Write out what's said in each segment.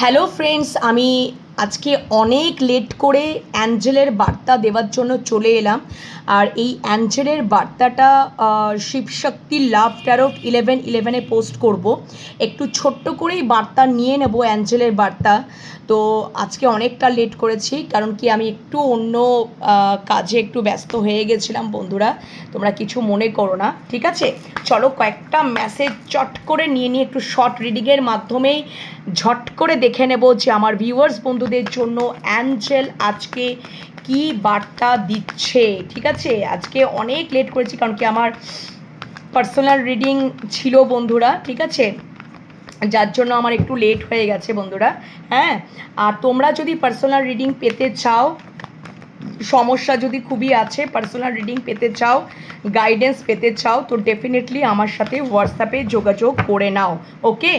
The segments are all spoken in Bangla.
হ্যালো ফ্রেন্ডস আমি আজকে অনেক লেট করে অ্যাঞ্জেলের বার্তা দেওয়ার জন্য চলে এলাম। আর এই অ্যাঞ্জেলের বার্তাটা শিবশক্তি লাভ ট্যারোট ইলেভেন ইলেভেনে পোস্ট করব। একটু ছোট্ট করেই বার্তা নিয়ে নেব অ্যাঞ্জেলের বার্তা। তো আজকে অনেকটা লেট করেছি, কারণ কি আমি একটু অন্য কাজে একটু ব্যস্ত হয়ে গেছিলাম বন্ধুরা। তোমরা কিছু মনে করো না, ঠিক আছে? চলো কয়েকটা মেসেজ চট করে নিয়ে নিয়ে একটু শর্ট রিডিংয়ের মাধ্যমেই ঝট করে দেখে নেব যে আমার ভিউয়ার্স বন্ধুদের জন্য অ্যাঞ্জেল আজকে কি বার্তা দিচ্ছে? ঠিক আছে? আজকে অনেক লেট করেছি কারণ কি আমার পার্সোনাল রিডিং ছিল বন্ধুরা, ঠিক আছে? যার জন্য আমার একটু লেট হয়ে গেছে বন্ধুরা হ্যাঁ? আর তোমরা যদি পার্সোনাল রিডিং পেতে চাও, সমস্যা যদি খুবই আছে পার্সোনাল রিডিং পেতে চাও গাইডেন্স পেতে চাও, তো ডেফিনেটলি আমার সাথে হোয়াটসঅ্যাপে যোগাযোগ করে নাও okay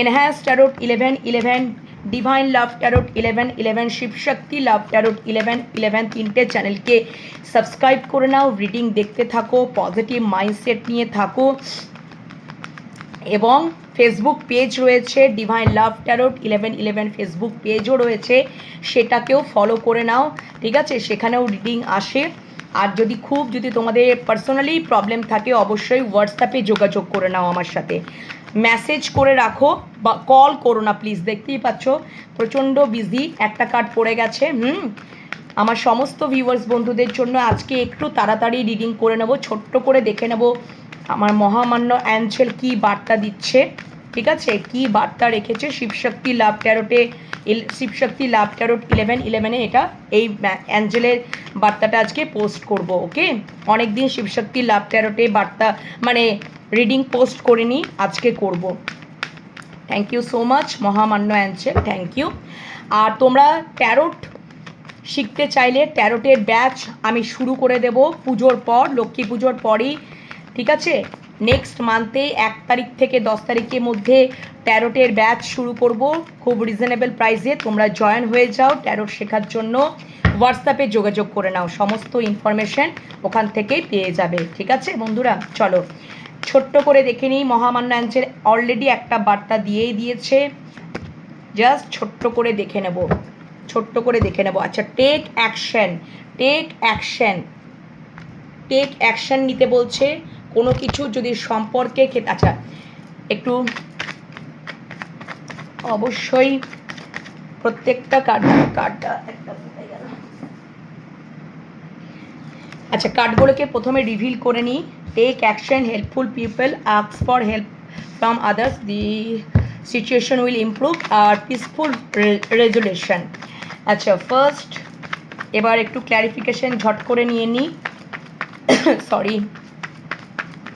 enhance tarot eleven eleven divine love tarot eleven eleven Shivshakti love tarot eleven eleven তিনটে চ্যানেলকে সাবস্ক্রাইব করে নাও রিডিং দেখতে থাকো পজিটিভ মাইন্ডসেট নিয়ে থাকো। এবং ফেসবুক পেজ রয়েছে divine love tarot eleven eleven Facebook পেজও রয়েছে, সেটাকেও ফলো করে নাও, ঠিক আছে? সেখানেও রিডিং আসে। আর যদি খুব, যদি তোমাদের পার্সোনালি প্রবলেম থাকে, অবশ্যই হোয়াটসঅ্যাপে যোগাযোগ করে নাও আমার সাথে। মেসেজ করে রাখো বা কল করো না প্লিজ দেখতেই পাচ্ছ, প্রচণ্ড বিজি একটা কার্ড পড়ে গেছে, হুম? আমার সমস্ত ভিউয়ার্স বন্ধুদের জন্য আজকে একটু তাড়াতাড়ি রিডিং করে নেব, ছোট্ট করে দেখে নেব আমার মহামান্য অ্যাঞ্চেল কি বার্তা দিচ্ছে, ঠিক আছে? কি বার্তা রেখেছে? শিবশক্তি লাভ ট্যারোটে শিবশক্তি লাভ ট্যারোট ইলেভেন ইলেভেনে এটা এই অ্যাঞ্জেলের বার্তাটা আজকে পোস্ট করব ওকে অনেক দিন শিবশক্তি লাভ ট্যারোটে বার্তা মানে রিডিং পোস্ট করে নিই আজকে করব। থ্যাংক ইউ সো মাচ মহামান্য অ্যান্সেল থ্যাংক ইউ আর তোমরা ট্যারোট শিখতে চাইলে ট্যারোটের ব্যাচ আমি শুরু করে দেব পুজোর পর, লক্ষ্মী পুজোর পরই, ঠিক আছে? নেক্সট মান্থে এক তারিখ থেকে দশ তারিখের মধ্যে ট্যারোটের ব্যাচ শুরু করব, খুব রিজনেবল প্রাইসে তোমরা জয়েন হয়ে যাও ট্যারোট শেখার জন্য। হোয়াটসঅ্যাপে যোগাযোগ করে নাও, সমস্ত ইনফরমেশন ওখান থেকেই পেয়ে যাবে, ঠিক আছে? বন্ধুরা, চলো। ছোট্ট করে দেখে নিই। মহামান্য অলরেডি একটা বার্তা দিয়েই দিয়েছে। জাস্ট ছোট্ট করে দেখে নেব। ছোট্ট করে দেখে নেব। আচ্ছা take action take action take action নিতে বলছে। কোনো কিছু যদি সম্পর্কে আচ্ছা একটু অবশ্যই প্রত্যেকটা কার্ড কার্ডটা একটা আচ্ছা কার্ডগুলোকে প্রথমে রিভিল করে নিই। Take action helpful people asks for help from others the situation will improve R peaceful resolution আচ্ছা ফার্স্ট এবার একটু ক্ল্যারিফিকেশন ঝট করে নিয়ে নিই sorry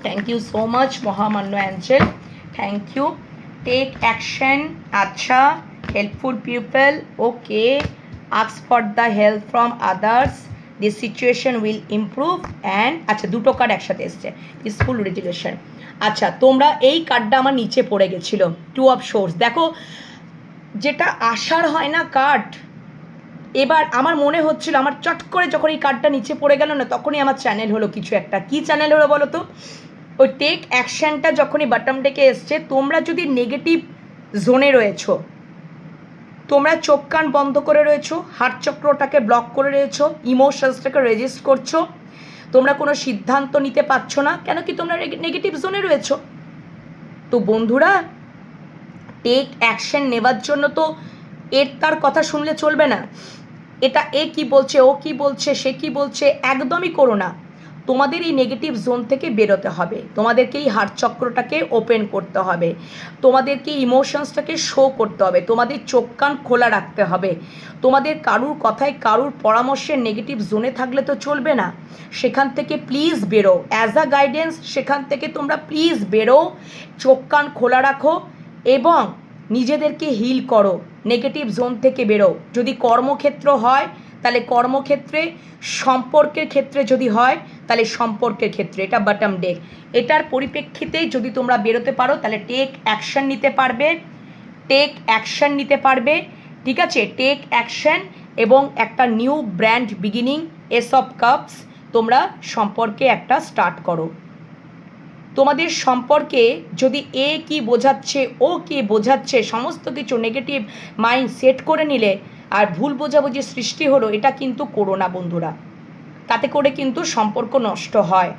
thank you so much মহামান্য angel thank you take action আচ্ছা helpful people okay asks for the help from others the situation will improve and আচ্ছা দুটো কার্ড একসাথে এসছে পিসফুল রেজুলেশন আচ্ছা তোমরা এই কার্ডটা আমার নিচে পড়ে গেছিল টু অফ সোর্স দেখো, যেটা আসার হয় না কার্ড এবার আমার মনে হচ্ছিল, আমার চট করে যখন এই কার্ডটা নিচে পড়ে গেল না, তখনই আমার চ্যানেল হলো কিছু একটা। কি চ্যানেল হলো বলো তো? ওই টেক অ্যাকশনটা যখনই বাটম ডেকে এসছে, তোমরা যদি নেগেটিভ জোনে রয়েছো তোমরা চোখ কান বন্ধ করে রয়েছো, হার্ট চক্রটাকে ব্লক করে রয়েছো ইমোশনসটাকে রেজিস্ট করছ, তোমরা কোনো সিদ্ধান্ত নিতে পারছ না, কেন কি তোমরা নেগেটিভ জোনে রয়েছো? তো বন্ধুরা টেক অ্যাকশন নেবার জন্য তো এর তার কথা শুনলে চলবে না। এটা এ কি বলছে, ও কি বলছে, সে কি বলছে, একদমই করো না। তোমাদের এই নেগেটিভ জোন থেকে বেরোতে হবে। তোমাদেরকে এই হার্ট চক্রটাকে ওপেন করতে হবে। তোমাদেরকে ইমোশনসটাকে শো করতে হবে। তোমাদের চোখ কান খোলা রাখতে হবে। তোমাদের কারুর কথায় কারুর পরামর্শের নেগেটিভ জোনে থাকলে তো চলবে না। সেখান থেকে প্লিজ বেরো। অ্যাজ আ গাইডেন্স সেখান থেকে তোমরা প্লিজ বেরো। চোখ কান খোলা রাখো এবং নিজেদেরকে হিল করো। নেগেটিভ জোন থেকে বেরো। যদি কর্মক্ষেত্র হয়, তাহলে কর্মক্ষেত্রে, সম্পর্কের ক্ষেত্রে যদি হয় তাহলে সম্পর্কের ক্ষেত্রে, এটা বাটম ডেক এটার পরিপ্রেক্ষিতে যদি তোমরা বেরোতে পারো, তাহলে টেক অ্যাকশন নিতে পারবে। টেক অ্যাকশন নিতে পারবে, ঠিক আছে? টেক অ্যাকশন এবং একটা new brand beginning ace of cups তোমরা সম্পর্কে একটা স্টার্ট করো। তোমাদের সম্পর্কে যদি এ কি বোঝাচ্ছে ও কি বোঝাচ্ছে, সমস্ত কিছু নেগেটিভ মাইন্ড সেট করে নিলে আর ভুল বোঝাবুঝি সৃষ্টি হলো, এটা কিন্তু করো না বন্ধুরা। তাতে করে কিন্তু সম্পর্ক নষ্ট হয়।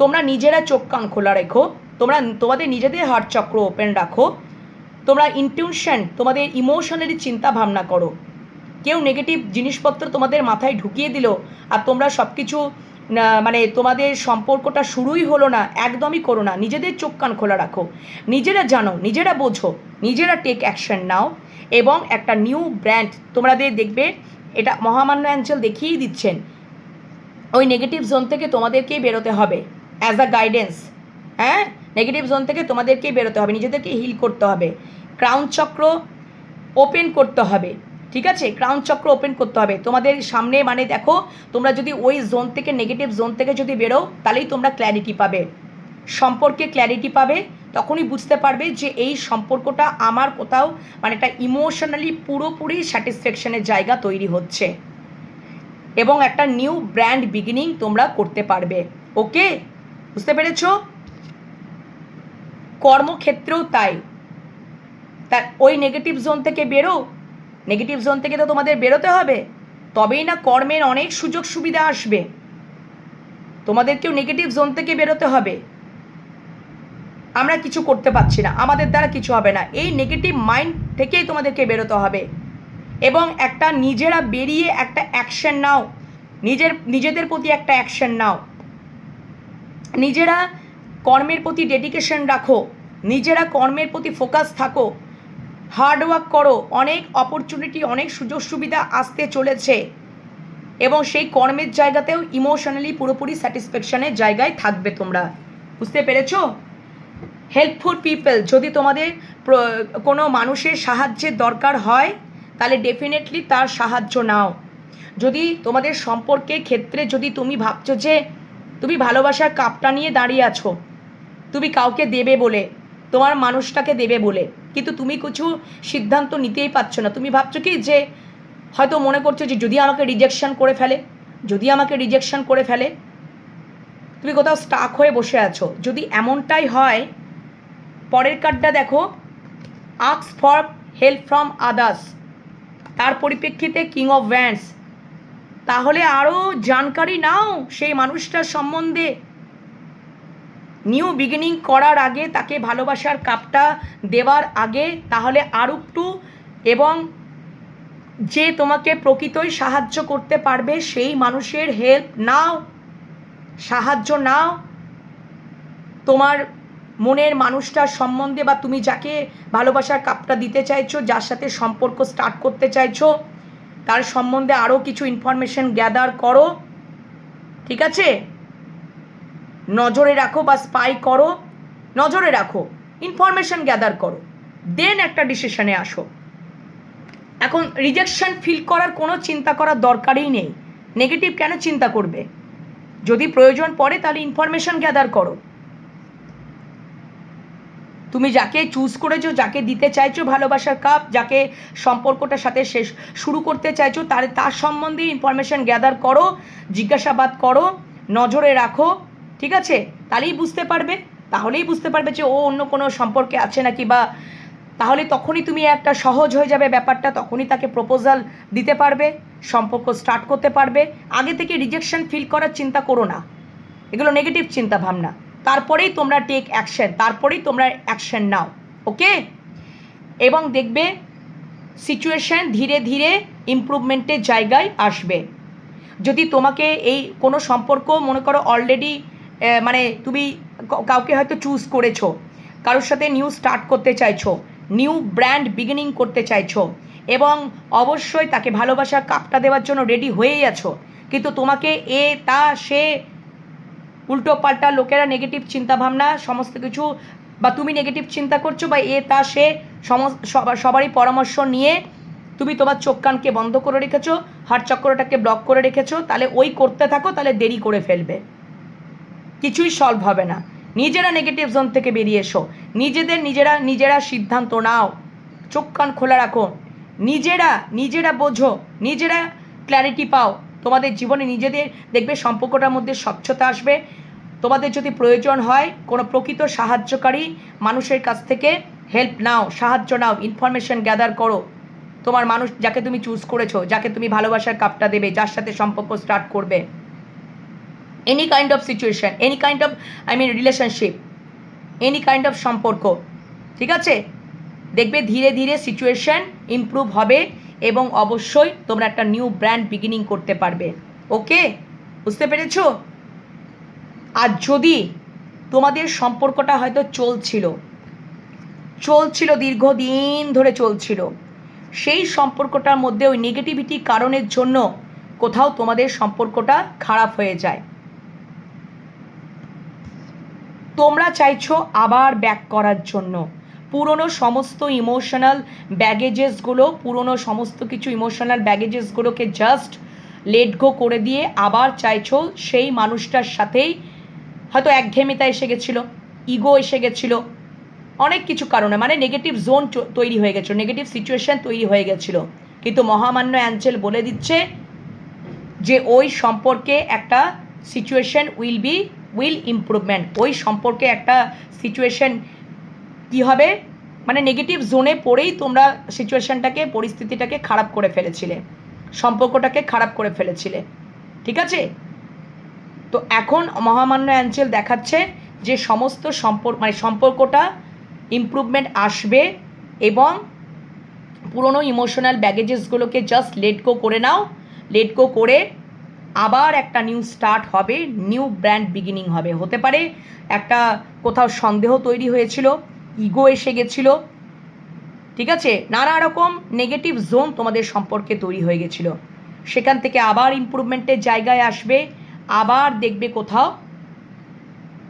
তোমরা নিজেরা চোখ কান খোলা রেখো, তোমরা তোমাদের নিজেদের হার্ট চক্র ওপেন রাখো, তোমরা ইনটিউশন তোমাদের ইমোশনালি চিন্তা ভাবনা করো। কেউ নেগেটিভ জিনিসপত্র তোমাদের মাথায় ঢুকিয়ে দিল আর তোমরা সব কিছু মানে তোমাদের সম্পর্কটা শুরুই হলো না, একদমই করো না। নিজেদের চোখ কান খোলা রাখো। নিজেরা জানো, নিজেরা বোঝো, নিজেরা টেক অ্যাকশন নাও এবং একটা নিউ ব্র্যান্ড তোমাদের দেখবে, এটা মহামান্য অ্যাঞ্চল দেখিয়েই দিচ্ছেন। ওই নেগেটিভ জোন থেকে তোমাদেরকেই বেরোতে হবে অ্যাজ আ গাইডেন্স হ্যাঁ? নেগেটিভ জোন থেকে তোমাদেরকেই বেরোতে হবে নিজেদেরকে হিল করতে হবে। ক্রাউন চক্র ওপেন করতে হবে, ঠিক আছে? ক্রাউন চক্র ওপেন করতে হবে। তোমাদের সামনে মানে দেখো, তোমরা যদি ওই জোন থেকে নেগেটিভ জোন থেকে যদি বেরো তাহলেই তোমরা ক্ল্যারিটি পাবে। সম্পর্কে ক্ল্যারিটি পাবে, তখনই বুঝতে পারবে যে এই সম্পর্কটা আমার কোথাও মানে একটা ইমোশনালি পুরোপুরি স্যাটিসফ্যাকশনের জায়গা তৈরি হচ্ছে। এবং একটা নিউ ব্র্যান্ড বিগিনিং তোমরা করতে পারবে ওকে বুঝতে পেরেছ? কর্মক্ষেত্রেও তাই। তা, ওই নেগেটিভ জোন থেকে বেরো। নেগেটিভ জোন থেকে তো তোমাদের বেরোতে হবে। তবেই না কর্মের অনেক সুযোগ সুবিধা আসবে। তোমাদেরকেও নেগেটিভ জোন থেকে বেরোতে হবে। আমরা কিছু করতে পারছি না। আমাদের দ্বারা কিছু হবে না। এই নেগেটিভ মাইন্ড থেকেই তোমাদেরকে বেরোতে হবে। এবং একটা নিজেরা বেরিয়ে একটা অ্যাকশন নাও। নিজের, নিজেদের প্রতি একটা অ্যাকশন নাও। নিজেরা কর্মের প্রতি ডেডিকেশন রাখো। নিজেরা কর্মের প্রতি ফোকাস থাকো। হার্ডওয়ার্ক করো। অনেক অপরচুনিটি অনেক সুযোগ সুবিধা আসতে চলেছে। এবং সেই কর্মের জায়গাতেও ইমোশনালি পুরোপুরি স্যাটিসফ্যাকশনের জায়গায় থাকবে তোমরা। বুঝতে পেরেছ? হেল্পফুল পিপল যদি তোমাদের কোনো মানুষের সাহায্যের দরকার হয় তাহলে ডেফিনেটলি তার সাহায্য নাও। যদি তোমাদের সম্পর্কের ক্ষেত্রে যদি তুমি ভাবছ যে তুমি ভালোবাসার কাপটা নিয়ে দাঁড়িয়ে আছো, তুমি কাউকে দেবে বলে, তোমার মানুষটাকে দেবে বলে, কিন্তু তুমি কিছু সিদ্ধান্ত নিতেই পারছ না, তুমি ভাবছ কি যে হয়তো মনে করছ যে যদি আমাকে রিজেকশন করে ফেলে, যদি আমাকে রিজেকশন করে ফেলে, তুমি কোথাও স্টাক হয়ে বসে আছো, যদি এমনটাই হয়, পরের কার্ডটা দেখো asks for help from others তার পরিপ্রেক্ষিতে কিং অফ ভ্যান্স তাহলে আরও জানকারি নাও সেই মানুষটার সম্বন্ধে। নিউ বিগিনিং করার আগে, তাকে ভালোবাসার কাপটা দেওয়ার আগে, তাহলে আরও একটু এবং যে তোমাকে প্রকৃতই সাহায্য করতে পারবে, সেই মানুষের হেল্প নাও। সাহায্য নাও। তোমার মনের মানুষটার সম্বন্ধে বা তুমি যাকে ভালোবাসার কাপটা দিতে চাইছো, যার সাথে সম্পর্ক স্টার্ট করতে চাইছো, তার সম্বন্ধে আরও কিছু ইনফরমেশন গ্যাদার করো, ঠিক আছে? নজরে রাখো বা স্পাই করো, নজরে রাখো ইনফরমেশন গ্যাদার করো দেন একটা ডিসিশনে আসো। এখন রিজেকশন ফিল করার কোনো চিন্তা করার দরকারই নেই। নেগেটিভ কেন চিন্তা করবে? যদি প্রয়োজন পড়ে তাহলে ইনফরমেশন গ্যাদার করো। তুমি যাকে চুজ করেছ, যাকে দিতে চাইছো ভালোবাসার কাপ যাকে সম্পর্কটার সাথে শেষ শুরু করতে চাইছো, তার তার সম্বন্ধে ইনফরমেশান গ্যাদার করো, জিজ্ঞাসাবাদ করো, নজরে রাখো, ঠিক আছে? তাহলেই বুঝতে পারবে, তাহলেই বুঝতে পারবে যে ও অন্য কোনো সম্পর্কে আছে নাকি বা তাহলে তখনই তুমি একটা সহজ হয়ে যাবে ব্যাপারটা, তখনই তাকে প্রপোজাল দিতে পারবে, সম্পর্ক স্টার্ট করতে পারবে। আগে থেকে রিজেকশন ফিল করার চিন্তা করো না। এগুলো নেগেটিভ চিন্তা ভাবনা তারপরেই তোমরা টেক অ্যাকশন তারপরেই তোমরা অ্যাকশন নাও ওকে এবং দেখবে সিচুয়েশান ধীরে ধীরে ইমপ্রুভমেন্টের জায়গায় আসবে। যদি তোমাকে এই কোনো সম্পর্ক, মনে করো অলরেডি মানে তুমি কাউকে হয়তো চুজ করেছ, কারোর সাথে নিউ স্টার্ট করতে চাইছো নিউ ব্র্যান্ড বিগিনিং করতে চাইছো, এবং অবশ্যই তাকে ভালোবাসার কাপটা দেওয়ার জন্য রেডি হয়েই আছো, কিন্তু তোমাকে এ, তা, সে উল্টো পাল্টা লোকেরা নেগেটিভ চিন্তাভাবনা, সমস্ত কিছু, বা তুমি নেগেটিভ চিন্তা করছ বা এ, তা, সে সবারই পরামর্শ নিয়ে তুমি তোমার চোখ কানকে বন্ধ করে রেখেছো হাট চক্রটাকে ব্লক করে রেখেছো, তাহলে ওই করতে থাকো, তাহলে দেরি করে ফেলবে। কিছুই সলভ হবে না। নিজেরা নেগেটিভ জোন থেকে বেরিয়ে এসো। নিজেদের নিজেরা নিজেরা সিদ্ধান্ত নাও। চোখ কান খোলা রাখো। নিজেরা নিজেরা বোঝো। নিজেরা ক্ল্যারিটি পাও। তোমাদের জীবনে নিজেদের দেখবে সম্পর্কটার মধ্যে স্বচ্ছতা আসবে। তোমাদের যদি প্রয়োজন হয় কোনো প্রকৃত সাহায্যকারী মানুষের কাছ থেকে হেল্প নাও, সাহায্য নাও ইনফরমেশন গ্যাদার করো। তোমার মানুষ যাকে তুমি চুজ করেছ, যাকে তুমি ভালোবাসার কাপটা দেবে, যার সাথে সম্পর্ক স্টার্ট করবে। Any kind of situation any kind of I mean relationship any kind of সম্পর্ক, ঠিক আছে? দেখবে ধীরে ধীরে সিচুয়েশন ইমপ্রুভ হবে। এবং অবশ্যই তোমরা একটা নিউ ব্র্যান্ড বিগিনিং করতে পারবে। ওকে বুঝতে পেরেছ? আর যদি তোমাদের সম্পর্কটা হয়তো চলছিল চলছিল দীর্ঘদিন ধরে চলছিল, সেই সম্পর্কটার মধ্যে ওই নেগেটিভিটি কারণের জন্য কোথাও তোমাদের সম্পর্কটা খারাপ হয়ে যায়। তোমরা চাইছো আবার ব্যাক করার জন্য। পুরনো সমস্ত ইমোশনাল ব্যাগেজেসগুলো পুরনো সমস্ত কিছু ইমোশনাল ব্যাগেজেসগুলোকে জাস্ট লেট গো করে দিয়ে আবার চাইছো সেই মানুষটার সাথেই হয়তো একঘেয়েমিতা এসে গেছিল ইগো এসে গেছিল, অনেক কিছু কারণে মানে নেগেটিভ জোন তৈরি হয়ে গেছিল নেগেটিভ সিচুয়েশন তৈরি হয়ে গেছিল। কিন্তু মহামান্য অ্যাঞ্চেল বলে দিচ্ছে যে ওই সম্পর্কে একটা situation will be will improvement ওই সম্পর্কে একটা সিচুয়েশন কী হবে? মানে নেগেটিভ জোনে পড়েই তোমরা সিচুয়েশনটাকে পরিস্থিতিটাকে খারাপ করে ফেলেছিলে। সম্পর্কটাকে খারাপ করে ফেলেছিলে। ঠিক আছে? তো এখন মহামান্য অ্যাঞ্চেল দেখাচ্ছে যে সমস্ত সম্পর্ক মানে সম্পর্কটা ইমপ্রুভমেন্ট আসবে এবং পুরনো ইমোশনাল ব্যাগেজেসগুলোকে জাস্ট লেট গো করে নাও। লেট গো করে আবার একটা নিউ স্টার্ট হবে নিউ ব্র্যান্ড বিগিনিং হবে। হতে পারে একটা কোথাও সন্দেহ তৈরি হয়েছিল ইগো এসে গেছিল, ঠিক আছে? নানা রকম নেগেটিভ জোন তোমাদের সম্পর্কে তৈরি হয়ে গেছিল। সেখান থেকে আবার ইম্প্রুভমেন্টের জায়গায় আসবে, আবার দেখবে কোথাও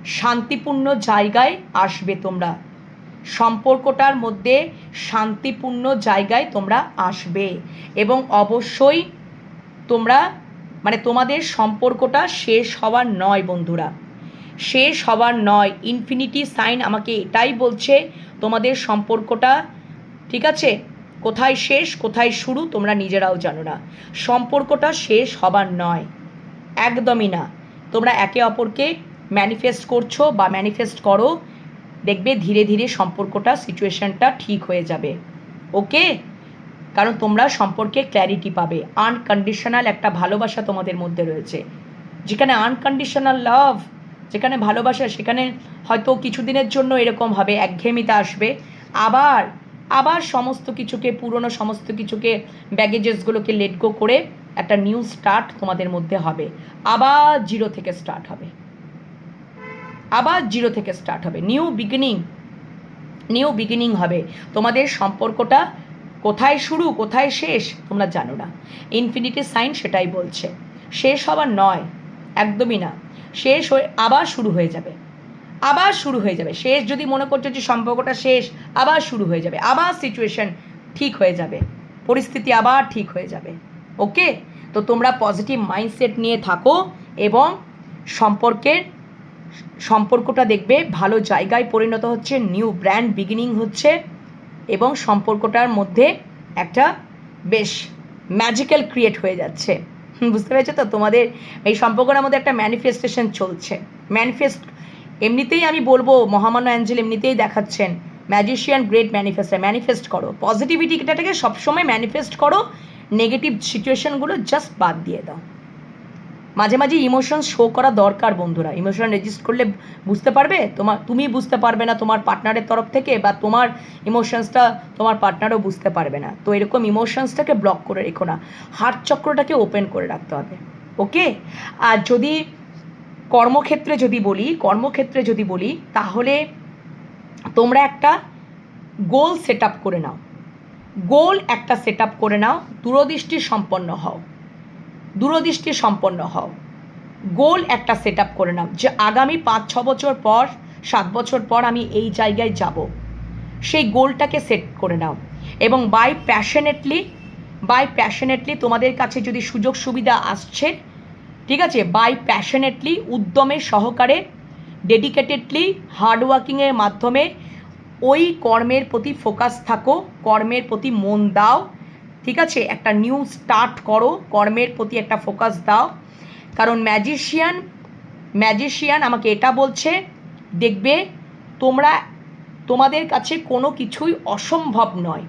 শান্তিপূর্ণ জায়গায় আসবে তোমরা। সম্পর্কটার মধ্যে শান্তিপূর্ণ জায়গায় তোমরা আসবে এবং অবশ্যই তোমরা মানে তোমাদের সম্পর্কটা শেষ হওয়ার নয় বন্ধুরা। শেষ হওয়ার নয়। ইনফিনিটি সাইন আমাকে এটাই বলছে, তোমাদের সম্পর্কটা, ঠিক আছে? কোথায় শেষ, কোথায় শুরু, তোমরা নিজেরাও জানো না। সম্পর্কটা শেষ হবার নয়। একদমই না। তোমরা একে অপরকে ম্যানিফেস্ট করছ বা ম্যানিফেস্ট করো, দেখবে ধীরে ধীরে সম্পর্কটা সিচুয়েশনটা ঠিক হয়ে যাবে। ওকে কারণ তোমরা সম্পর্কে ক্ল্যারিটি পাবে। আনকন্ডিশনাল একটা ভালোবাসা তোমাদের মধ্যে রয়েছে। যেখানে আনকন্ডিশনাল লাভ যেখানে ভালোবাসা, সেখানে হয়তো কিছুদিনের জন্য এরকম হবে, একঘেয়েমিতা আসবে। আবার আবার সমস্ত কিছুকে, পুরনো সমস্ত কিছুকে ব্যাগেজেসগুলোকে লেট গো করে একটা নিউ স্টার্ট তোমাদের মধ্যে হবে। আবার জিরো থেকে স্টার্ট হবে। আবার জিরো থেকে স্টার্ট হবে। নিউ বিগিনিং নিউ বিগিনিং হবে। তোমাদের সম্পর্কটা কোথায় শুরু, কোথায় শেষ, তোমরা জানো না। ইনফিনিটি সাইন সেটাই বলছে। শেষ হবার নয়, একদমই না। শেষ হয়ে আবার শুরু হয়ে যাবে। আবার শুরু হয়ে যাবে। শেষ যদি মনে করছ যে সম্পর্কটা শেষ, আবার শুরু হয়ে যাবে। আবার সিচুয়েশন ঠিক হয়ে যাবে। পরিস্থিতি আবার ঠিক হয়ে যাবে। ওকে তো তোমরা পজিটিভ মাইন্ডসেট নিয়ে থাকো এবং সম্পর্কের সম্পর্কটা দেখবে। ভালো জায়গায় পরিণত হচ্ছে নিউ ব্র্যান্ড বিগিনিং হচ্ছে এবং সম্পর্কটার মধ্যে একটা বেশ ম্যাজিক্যাল ক্রিয়েট হয়ে যাচ্ছে। বুঝতে পেরেছ তো? তোমাদের এই সম্পর্কটার মধ্যে একটা ম্যানিফেস্টেশন চলছে। ম্যানিফেস্ট এমনিতেই আমি বলব, মহামান্য অ্যাঞ্জেল এমনিতেই দেখাচ্ছেন ম্যাজিশিয়ান গ্রেট ম্যানিফেস্টার ম্যানিফেস্ট করো। পজিটিভিটিটাকে সবসময় ম্যানিফেস্ট করো নেগেটিভ সিচুয়েশনগুলো জাস্ট বাদ দিয়ে দাও। মাঝে মাঝে ইমোশন শো করা দরকার বন্ধুরা। ইমোশন রেজিস্ট করলে বুঝতে পারবে তোমার তুমি বুঝতে পারবে না তোমার পার্টনারের তরফ থেকে বা তোমার ইমোশনসটা তোমার পার্টনারও বুঝতে পারবে না। তো এরকম ইমোশনসটাকে ব্লক করে রেখো না। হার্ট চক্রটাকে ওপেন করে রাখতে হবে ওকে আর যদি কর্মক্ষেত্রে যদি বলি, কর্মক্ষেত্রে যদি বলি, তাহলে তোমরা একটা গোল সেট করে নাও। গোল একটা সেট করে নাও, দূরদৃষ্টি সম্পন্ন হও। দূরদৃষ্টি সম্পন্ন হও। গোল একটা সেট আপ করে নাও যে আগামী পাঁচ, ছ বছর পর, সাত বছর পর আমি এই জায়গায় যাব। সেই গোলটাকে সেট করে নাও এবং বাই প্যাশনেটলি বাই প্যাশনেটলি তোমাদের কাছে যদি সুযোগ সুবিধা আসছে, ঠিক আছে, বাই প্যাশনেটলি উদ্যমের সহকারে, ডেডিকেটেডলি, হার্ডওয়ার্কিংয়ের মাধ্যমে ওই কর্মের প্রতি ফোকাস থাকো, কর্মের প্রতি মন দাও ঠিক আছে? একটা নিউ স্টার্ট করো, কর্মের প্রতি একটা ফোকাস দাও। কারণ ম্যাজিশিয়ান ম্যাজিশিয়ান আমাকে এটা বলছে, দেখবে তোমরা, তোমাদের কাছে কোনো কিছুই অসম্ভব নয়।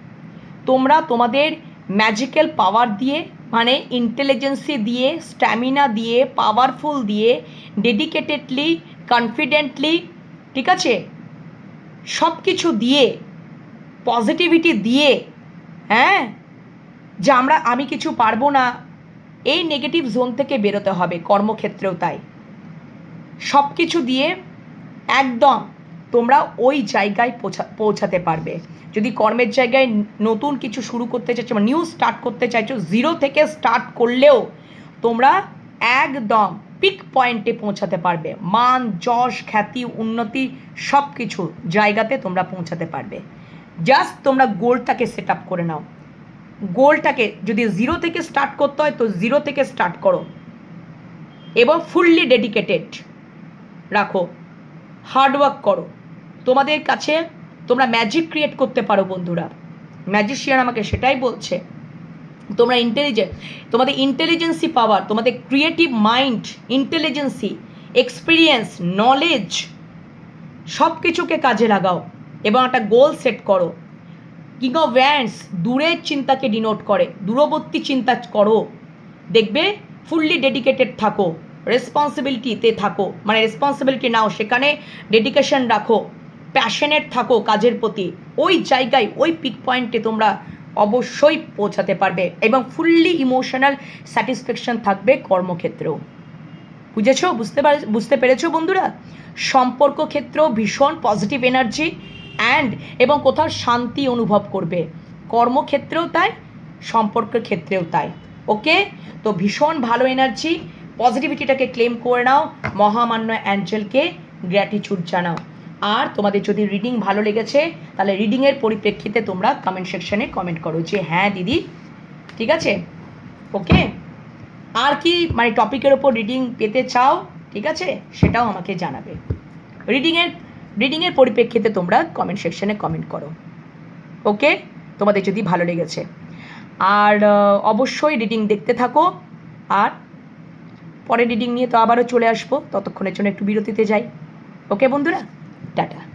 তোমরা তোমাদের ম্যাজিক্যাল পাওয়ার দিয়ে মানে ইন্টেলিজেন্সি দিয়ে স্ট্যামিনা দিয়ে পাওয়ারফুল দিয়ে ডেডিকেটেডলি কনফিডেন্টলি ঠিক আছে? সব কিছু দিয়ে পজিটিভিটি দিয়ে হ্যাঁ? যে আমরা, আমি কিছু পারব না। এই নেগেটিভ জোন থেকে বেরোতে হবে কর্মক্ষেত্রেও তাই। সব কিছু দিয়ে একদম তোমরা ওই জায়গায় পৌঁছা, পৌঁছাতে পারবে। যদি কর্মের জায়গায় নতুন কিছু শুরু করতে চাইছো বা নিউ স্টার্ট করতে চাইছো জিরো থেকে স্টার্ট করলেও তোমরা একদম পিক পয়েন্টে পৌঁছাতে পারবে। মান, যশ, খ্যাতি, উন্নতি সব কিছু জায়গাতে তোমরা পৌঁছাতে পারবে। জাস্ট তোমরা গোলটাকে সেট আপ করে নাও। গোলটাকে যদি জিরো থেকে স্টার্ট করতে হয়, তো জিরো থেকে স্টার্ট করো। এবং ফুললি ডেডিকেটেড রাখো। হার্ডওয়ার্ক করো। তোমাদের কাছে তোমরা ম্যাজিক ক্রিয়েট করতে পারো বন্ধুরা। ম্যাজিশিয়ান আমাকে সেটাই বলছে। তোমরা ইন্টেলিজেন্ট তোমাদের ইন্টেলিজেন্সি পাওয়ার তোমাদের creative mind intelligence experience knowledge সব কিছুকে কাজে লাগাও। এবং একটা গোল সেট করো। কিং অফ ভ্যান্স দূরের চিন্তাকে ডিনোট করে, দূরবর্তী চিন্তা করো। দেখবে ফুললি ডেডিকেটেড থাকো রেসপন্সিবিলিটিতে থাকো মানে রেসপন্সিবিলিটি নাও, সেখানে ডেডিকেশন রাখো প্যাশনেট থাকো কাজের প্রতি, ওই জায়গায়, ওই পিক পয়েন্টে তোমরা অবশ্যই পৌঁছাতে পারবে এবং ফুললি ইমোশনাল স্যাটিসফ্যাকশন থাকবে কর্মক্ষেত্রেও। বুঝেছ? বুঝতে পার, বুঝতে পেরেছ বন্ধুরা? সম্পর্ক ক্ষেত্রেও ভীষণ পজিটিভ এনার্জি অ্যান্ড এবং কোথাও শান্তি অনুভব করবে। কর্মক্ষেত্রেও তাই, সম্পর্কের ক্ষেত্রেও তাই। ওকে তো ভীষণ ভালো এনার্জি পজিটিভিটিটাকে ক্লেম করে নাও, মহামান্য অ্যাঞ্জেলকে গ্র্যাটিচিউড জানাও। আর তোমাদের যদি রিডিং ভালো লেগেছে, তাহলে রিডিংয়ের পরিপ্রেক্ষিতে তোমরা কমেন্ট সেকশনে কমেন্ট করো যে হ্যাঁ দিদি, ঠিক আছে? ওকে আর কি মানে টপিকের ওপর রিডিং পেতে চাও, ঠিক আছে? সেটাও আমাকে জানাবে। রিডিংয়ের রিডিংয়ের পরিপ্রেক্ষিতে তোমরা কমেন্ট সেকশনে কমেন্ট করো। ওকে তোমাদের যদি ভালো লেগেছে। আর অবশ্যই রিডিং দেখতে থাকো। আর পরে রিডিং নিয়ে তো আবারও চলে আসব। ততক্ষণের জন্য একটু বিরতিতে যাই। ওকে বন্ধুরা? টাটা।